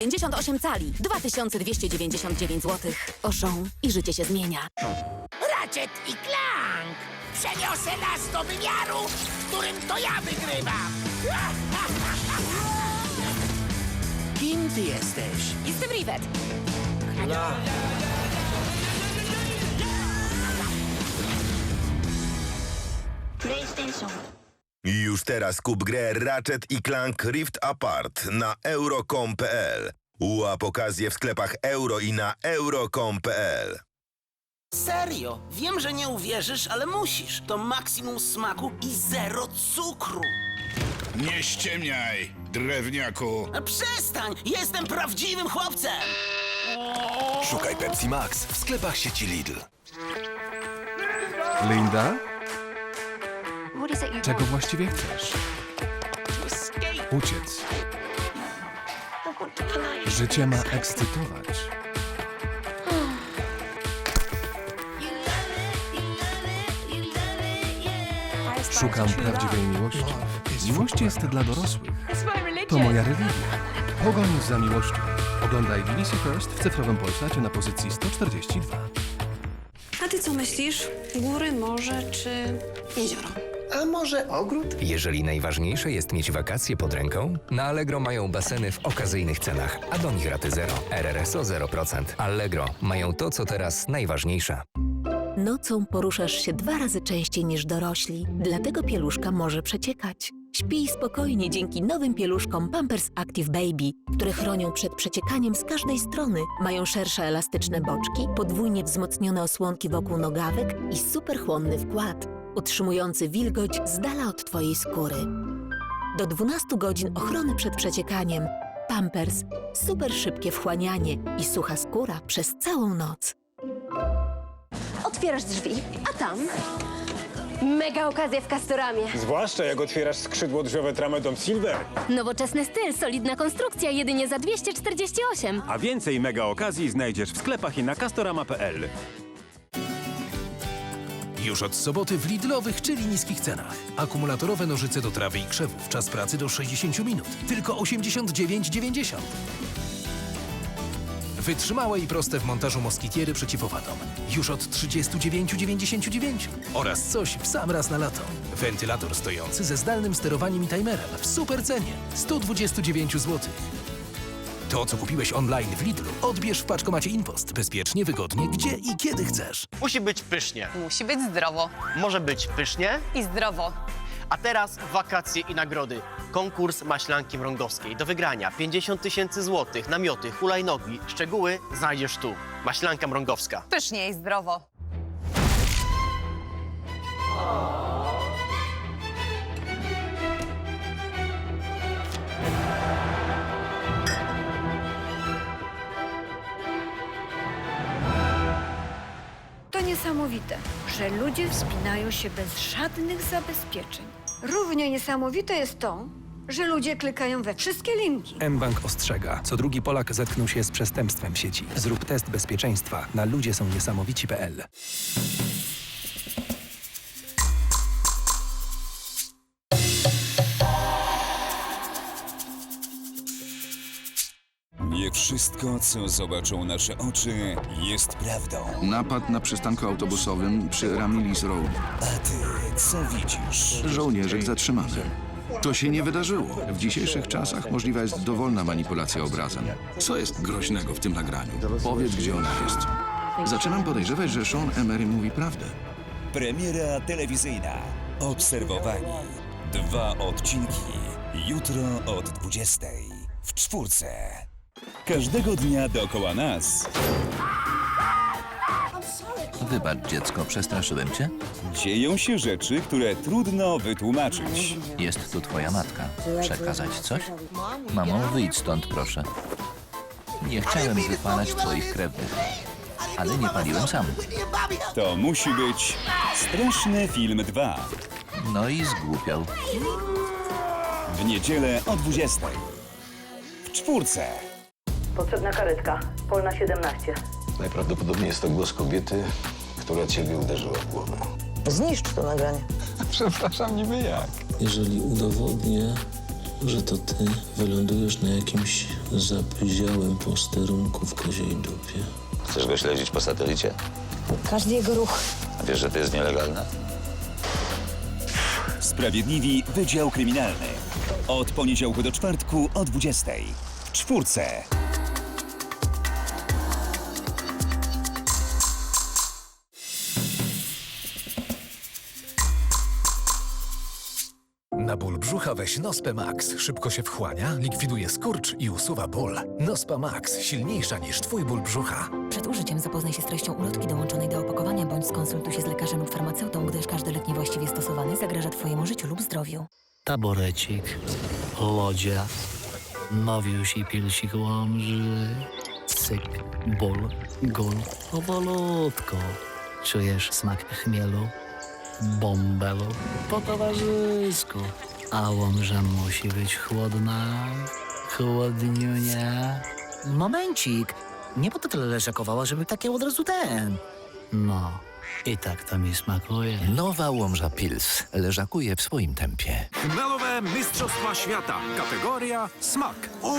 58 cali, 2299 zł. Oszą i życie się zmienia. Ratchet i Clank! Przeniosę nas do wymiaru, w którym to ja wygrywam! Kim ty jesteś? Jestem Rivet. PlayStation. Już teraz kup grę Ratchet i Clank Rift Apart na euro.com.pl. Łap okazję w sklepach euro i na euro.com.pl. Serio, wiem, że nie uwierzysz, ale musisz. To maksimum smaku i zero cukru. Nie ściemniaj, drewniaku. Przestań, jestem prawdziwym chłopcem. Szukaj Pepsi Max w sklepach sieci Lidl. Linda, czego właściwie chcesz? Uciec. Fly. Życie ma ekscytować. Szukam prawdziwej miłości. Miłość jest dla dorosłych. To moja religia. Pogoń za miłością. Oglądaj BBC First w cyfrowym Polsacie na pozycji 142. A ty co myślisz? Góry, morze czy jezioro? A może ogród? Jeżeli najważniejsze jest mieć wakacje pod ręką, na Allegro mają baseny w okazyjnych cenach, a do nich raty zero. RRSO 0%. Allegro mają to, co teraz najważniejsze. Nocą poruszasz się dwa razy częściej niż dorośli, dlatego pieluszka może przeciekać. Śpij spokojnie dzięki nowym pieluszkom Pampers Active Baby, które chronią przed przeciekaniem z każdej strony. Mają szersze elastyczne boczki, podwójnie wzmocnione osłonki wokół nogawek i superchłonny wkład, utrzymujący wilgoć z dala od Twojej skóry. Do 12 godzin ochrony przed przeciekaniem. Pampers. Super szybkie wchłanianie i sucha skóra przez całą noc. Otwierasz drzwi, a tam mega okazja w Castoramie. Zwłaszcza jak otwierasz skrzydło drzwiowe Tramadom Silver. Nowoczesny styl, solidna konstrukcja, jedynie za 248. A więcej mega okazji znajdziesz w sklepach i na castorama.pl. Już od soboty w Lidlowych, czyli niskich cenach. Akumulatorowe nożyce do trawy i krzewów. Czas pracy do 60 minut. Tylko 89,90. Wytrzymałe i proste w montażu moskitiery przeciwowadą. Już od 39,99. Oraz coś w sam raz na lato. Wentylator stojący ze zdalnym sterowaniem i timerem w super cenie. 129 zł. To, co kupiłeś online w Lidlu, odbierz w paczkomacie InPost. Bezpiecznie, wygodnie, gdzie i kiedy chcesz. Musi być pysznie. Musi być zdrowo. Może być pysznie. I zdrowo. A teraz wakacje i nagrody. Konkurs maślanki mrągowskiej. Do wygrania 50 tysięcy złotych, namioty, hulajnogi. Szczegóły znajdziesz tu. Maślanka mrągowska. Pysznie i zdrowo. To niesamowite, że ludzie wspinają się bez żadnych zabezpieczeń. Równie niesamowite jest to, że ludzie klikają we wszystkie linki. mBank ostrzega. Co drugi Polak zetknął się z przestępstwem w sieci. Zrób test bezpieczeństwa na ludzie wszystko, co zobaczą nasze oczy, jest prawdą. Napad na przystanku autobusowym przy Ramilis Road. A ty co widzisz? Żołnierzek zatrzymany. To się nie wydarzyło. W dzisiejszych czasach możliwa jest dowolna manipulacja obrazem. Co jest groźnego w tym nagraniu? Powiedz, gdzie ona jest. Zaczynam podejrzewać, że Sean Emery mówi prawdę. Premiera telewizyjna. Obserwowani. Dwa odcinki. Jutro od 20. W czwórce. Każdego dnia dookoła nas Wybacz, dziecko, przestraszyłem cię? dzieją się rzeczy, które trudno wytłumaczyć. Jest tu twoja matka. Przekazać coś? Mamo, wyjdź stąd, proszę. Nie chciałem wypalać twoich krewnych, ale nie paliłem sam. To musi być Straszny Film 2. No i zgłupiał. W niedzielę o 20. W czwórce. Potrzebna karetka. Polna 17. Najprawdopodobniej jest to głos kobiety, która ciebie uderzyła w głowę. Zniszcz to nagranie. Przepraszam, niby jak? Jeżeli udowodnię, że to ty wylądujesz na jakimś zapyziałym posterunku w koziej dupie. Chcesz go śledzić po satelicie? Każdy jego ruch. A wiesz, że to jest nielegalne? Sprawiedliwi Wydział Kryminalny. Od poniedziałku do czwartku o 20. W czwórce. Brzucha weź Nospe Max. Szybko się wchłania, likwiduje skurcz i usuwa ból. Nospa Max. Silniejsza niż twój ból brzucha. Przed użyciem zapoznaj się z treścią ulotki dołączonej do opakowania bądź skonsultuj się z lekarzem lub farmaceutą, gdyż każdy lek niewłaściwie stosowany zagraża twojemu życiu lub zdrowiu. Taborecik, lodzia, nowiuś i pilsik łomży, cyk, ból, gul, powolutku. Czujesz smak chmielu, bąbelu, po towarzysku. A łomża musi być chłodna, chłodniunia. Momencik, nie po to tyle leżakowała, żeby takie od razu ten. No, i tak to mi smakuje. Nowa Łomża Pils leżakuje w swoim tempie. Chmelowe Mistrzostwa Świata. Kategoria smak. Uuu,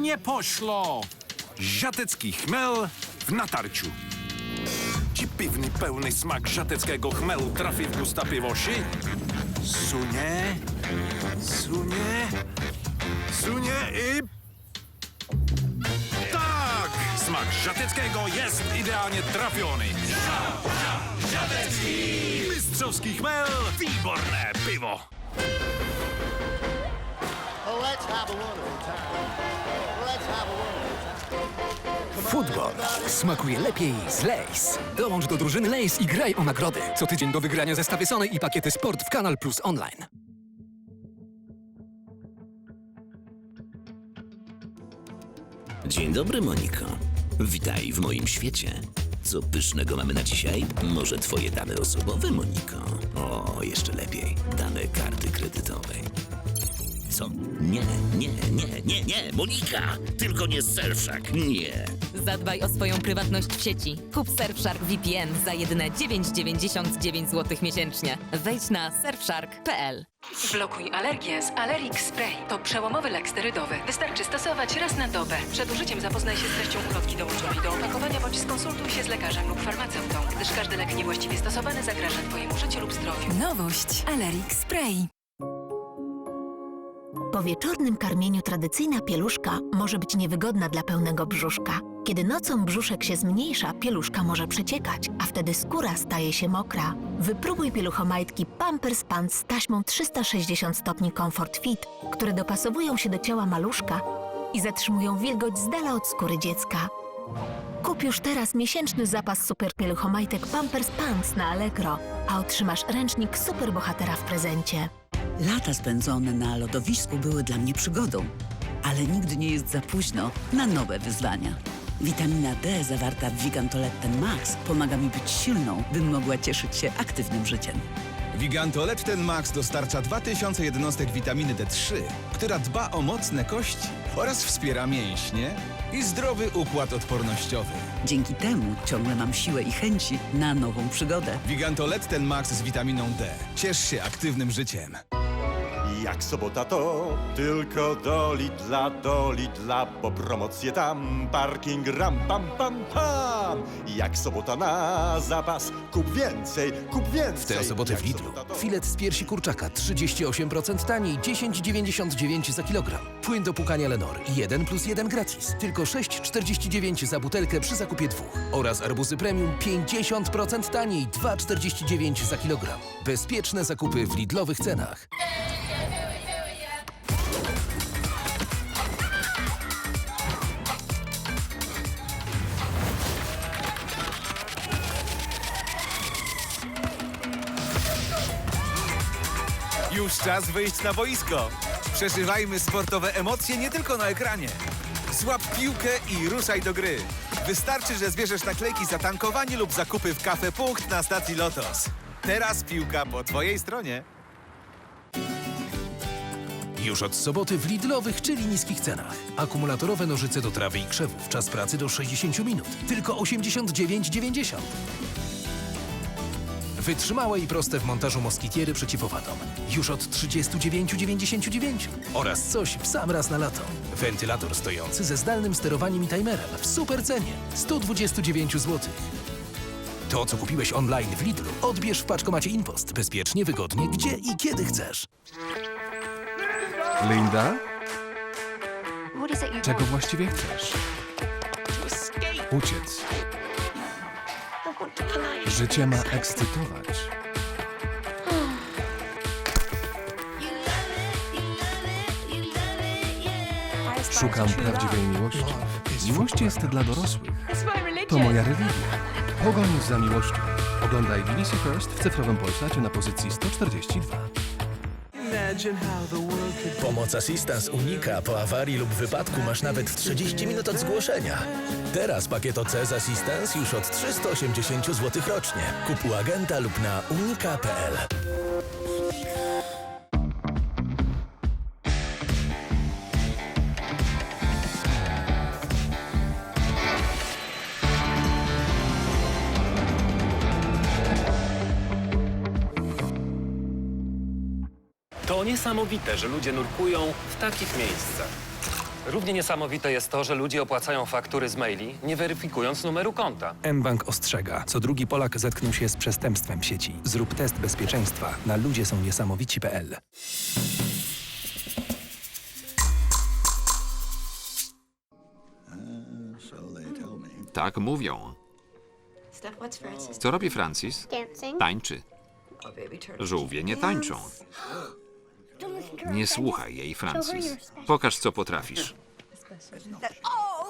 nie poślo. Ziatecki chmel w natarciu. Ci piwny pełny smak ziateckiego chmelu trafi w gusta piwosi? Suně, suně, suně i... Tak! Smak žateckého jest ideálně trafiony. Ža, žatecký! Mistrovský chmel, výborné pivo! Let's have a wonderful time. Let's have a wonderful time. Futbol smakuje lepiej z Lays. Dołącz do drużyny Lays i graj o nagrody. Co tydzień do wygrania zestawy Sony i pakiety Sport w Kanal Plus Online. Dzień dobry, Moniko. Witaj w moim świecie. Co pysznego mamy na dzisiaj? Może twoje dane osobowe, Moniko? O, jeszcze lepiej. Dane karty kredytowej. Co? Nie, nie, nie, nie, nie, Monika! Tylko nie Surfshark, nie. Zadbaj o swoją prywatność w sieci. Kup Surfshark VPN za jedyne 9,99 zł miesięcznie. Wejdź na surfshark.pl. Blokuj alergię z Alerix Spray. To przełomowy lek sterydowy. Wystarczy stosować raz na dobę. Przed użyciem zapoznaj się z treścią ulotki dołączonej do opakowania bądź skonsultuj się z lekarzem lub farmaceutą, gdyż każdy lek niewłaściwie stosowany zagraża Twojemu życiu lub zdrowiu. Nowość Alerix Spray. Po wieczornym karmieniu tradycyjna pieluszka może być niewygodna dla pełnego brzuszka. Kiedy nocą brzuszek się zmniejsza, pieluszka może przeciekać, a wtedy skóra staje się mokra. Wypróbuj pieluchomajtki Pampers Pants z taśmą 360 stopni Comfort Fit, które dopasowują się do ciała maluszka i zatrzymują wilgoć z dala od skóry dziecka. Kup już teraz miesięczny zapas super pieluchomajtek Pampers Pants na Allegro, a otrzymasz ręcznik superbohatera w prezencie. Lata spędzone na lodowisku były dla mnie przygodą, ale nigdy nie jest za późno na nowe wyzwania. Witamina D zawarta w Wigantoletten Max pomaga mi być silną, bym mogła cieszyć się aktywnym życiem. Wigantolepten Max dostarcza 2000 jednostek witaminy D3, która dba o mocne kości oraz wspiera mięśnie i zdrowy układ odpornościowy. Dzięki temu ciągle mam siłę i chęci na nową przygodę. Wigantolepten Max z witaminą D. Ciesz się aktywnym życiem. Jak sobota to tylko do Lidla, do Lidla, bo promocje tam, parking ram pam pam pam. Jak sobota na zapas, kup więcej, kup W więcej. tę sobotę w Jak Lidlu. sobota to- Filet z piersi kurczaka 38% taniej, 10,99 za kilogram. Płyn do pukania Lenor 1 plus 1 gratis. Tylko 6,49 za butelkę przy zakupie dwóch. Oraz arbuzy premium 50% taniej, 2,49 za kilogram. Bezpieczne zakupy w Lidlowych cenach. Już czas wyjść na boisko. Przeżywajmy sportowe emocje nie tylko na ekranie. Złap piłkę i ruszaj do gry. Wystarczy, że zbierzesz naklejki za tankowanie lub zakupy w Cafe Punkt na stacji Lotos. Teraz piłka po twojej stronie. Już od soboty w Lidlowych, czyli niskich cenach. Akumulatorowe nożyce do trawy i krzewów. Czas pracy do 60 minut. Tylko 89,90. Wytrzymałe i proste w montażu moskitiery przeciwowatom. Już od 39,99. Oraz coś w sam raz na lato. Wentylator stojący ze zdalnym sterowaniem i timerem w super cenie 129 zł. To, co kupiłeś online w Lidlu, odbierz w paczkomacie InPost. Bezpiecznie, wygodnie, gdzie i kiedy chcesz. Linda? Czego właściwie chcesz? Uciec. Życie ma ekscytować. Szukam prawdziwej miłości. Miłość jest dla dorosłych. To moja religia. Pogoń za miłością. Oglądaj BBC First w cyfrowym Polsacie na pozycji 142. Pomoc Assistance Unika po awarii lub wypadku masz nawet w 30 minut od zgłoszenia. Teraz pakiet OC z Assistance już od 380 zł rocznie. Kup u agenta lub na unika.pl. To niesamowite, że ludzie nurkują w takich miejscach. Równie niesamowite jest to, że ludzie opłacają faktury z maili, nie weryfikując numeru konta. mBank ostrzega, co drugi Polak zetknął się z przestępstwem w sieci. Zrób test bezpieczeństwa na ludzie są niesamowici.pl. Tak mówią. Co robi Francis? Tańczy. Żółwie nie tańczą. Nie słuchaj jej, Francis. Pokaż, co potrafisz.